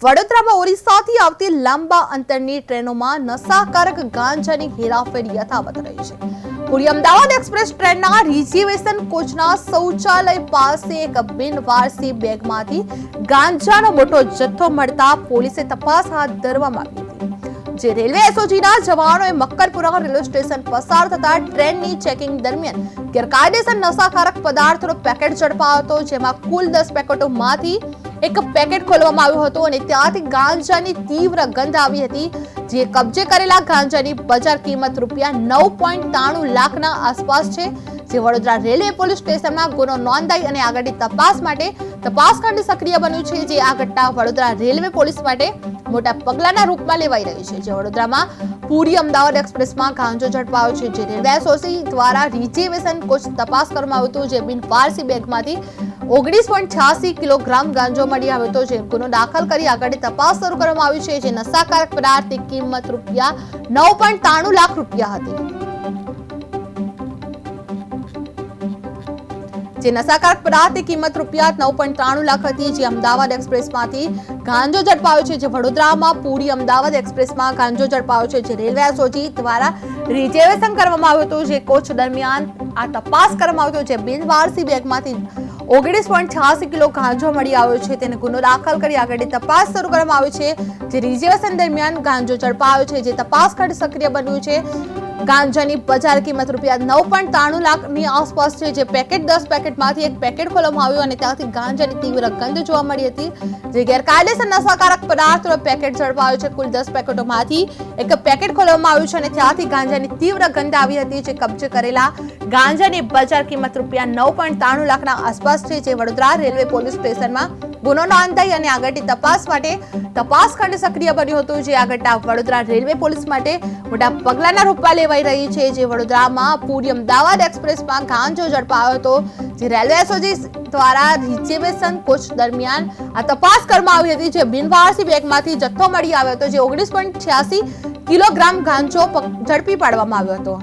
વડોદરામાં ઓરિસ્સાથી આવતી લાંબા અંતરની ટ્રેનોમાં નશાકારક ગાંજાની હેરાફેરી યથાવત રહી છે. પૂરી અમદાવાદ એક્સપ્રેસ ટ્રેનના રિઝર્વેશન કોચના શૌચાલય પાસે એક બિનવારસી બેગમાંથી ગાંજાનો મોટો જથ્થો મળતા પોલીસે તપાસ હાથ ધરવામાં આવી હતી. જે રેલવે એસઓજીના જવાનોએ મક્કરપુરા રેલવે સ્ટેશન પસાર થતા ટ્રેનની ચેકિંગ દરમિયાન ગેરકાયદેસર નશાકારક પદાર્થોનો પેકેટ ઝડપાયો હતો જેમાં કુલ દસ પેકેટોમાંથી એક પેકેટ ખોલવામાં આવ્યું હતું અને ત્યાંથી ગાંજાની તીવ્ર ગંધ આવી હતી. જે કબજે કરેલા ગાંજાની બજાર કિંમત રૂપિયા નવ પોઈન્ટ ત્રાણું લાખના આસપાસ છે. જે વડોદરા રેલવે પોલીસ સ્ટેશનમાં ગુનો નોંધાઈ અને આગળની તપાસ માટે તપાસ ખંડ સક્રિય બન્યું છે. જે આ ઘટના વડોદરા રેલવે પોલીસ માટે મોટા પગલાના રૂપમાં લેવાઈ રહી છે. જે વડોદરામાં પૂરી અમદાવાદ એક્સપ્રેસમાં ગાંજો ઝડપાયો છે. જે રેલવે એસોસી દ્વારા રિઝર્વેશન કોચ તપાસ કરવામાં આવ્યું હતું. જે બિન પારસી બેગમાંથી ઓગણીસ પોઈન્ટ છ્યાસી કિલોગ્રામ ગાંજો મળી આવ્યો હતો. જે ગુનો દાખલ કરી આગળ તપાસ શરૂ કરવામાં આવી છે. જે નશાકારક પદાર્થની કિંમત રૂપિયા નવ લાખ રૂપિયા હતી. જે નશાકારક પદાર્થની કિંમત રૂપિયા નવ પોઈન્ટ ત્રાણું લાખ હતી. જે અમદાવાદ એક્સપ્રેસમાંથી ગાંજો ઝડપાયો છે. જે વડોદરામાં પૂરી અમદાવાદ એક્સપ્રેસમાં ગાંજો ઝડપાયો છે. જે રેલવે એસઓજી દ્વારા રિઝર્વેશન કરવામાં આવ્યું હતું. જે કોચ દરમિયાન આ તપાસ કરવામાં આવ્યો હતો. જે બિનવારસી બેગમાંથી ઓગણીસ પોઈન્ટ છ્યાસી કિલો ગાંજો મળી આવ્યો છે. તેને ગુનો દાખલ કરી આગળની તપાસ શરૂ કરવામાં આવી છે. જે રિઝર્વેશન દરમિયાન ગાંજો ઝડપાયો છે. જે તપાસ ખંડ સક્રિય બન્યું છે. ગાંજાની બજાર કિંમત રૂપિયા નવ પોઈન્ટ ત્રાણું લાખની આસપાસ છે, જે પેકેટ દસ પેકેટમાંથી એક પેકેટ ખોલવામાં આવ્યું અને ત્યાંથી ગાંજાની તીવ્ર ગંધ જોવા મળી હતી. જે ગેરકાયદેસર નશાકારક પદાર્થનો પેકેટ ઝડપાયો છે. કુલ દસ પેકેટોમાંથી એક પેકેટ ખોલવામાં આવ્યું છે અને ત્યાંથી ગાંજાની તીવ્ર ગંધ આવી હતી, જે કબજે કરેલા ગાંજાની બજાર કિંમત રૂપિયા નવ પોઈન્ટ ત્રાણું લાખના આસપાસ છે, જે વડોદરા રેલવે પોલીસ સ્ટેશનમાં ગુનો નોંધાઈ અને આગળની તપાસ માટે તપાસ ખંડ સક્રિય બન્યું હતું, જે આ ઘટના વડોદરા રેલવે પોલીસ માટે મોટા પગલાના રૂપમાં લેવાઈ રહી છે, જે વડોદરામાં પૂરી અમદાવાદ એક્સપ્રેસમાં ગાંજો ઝડપાયો હતો, જે રેલવે એસઓજી દ્વારા રિઝર્વેશન કોચ દરમિયાન આ તપાસ કરવામાં આવી હતી, જે બિનવારસી બેગમાંથી જથ્થો મળી આવ્યો હતો, જે ઓગણીસ પોઈન્ટ છ્યાસી કિલોગ્રામ ગાંજો ઝડપી પાડવામાં આવ્યો હતો.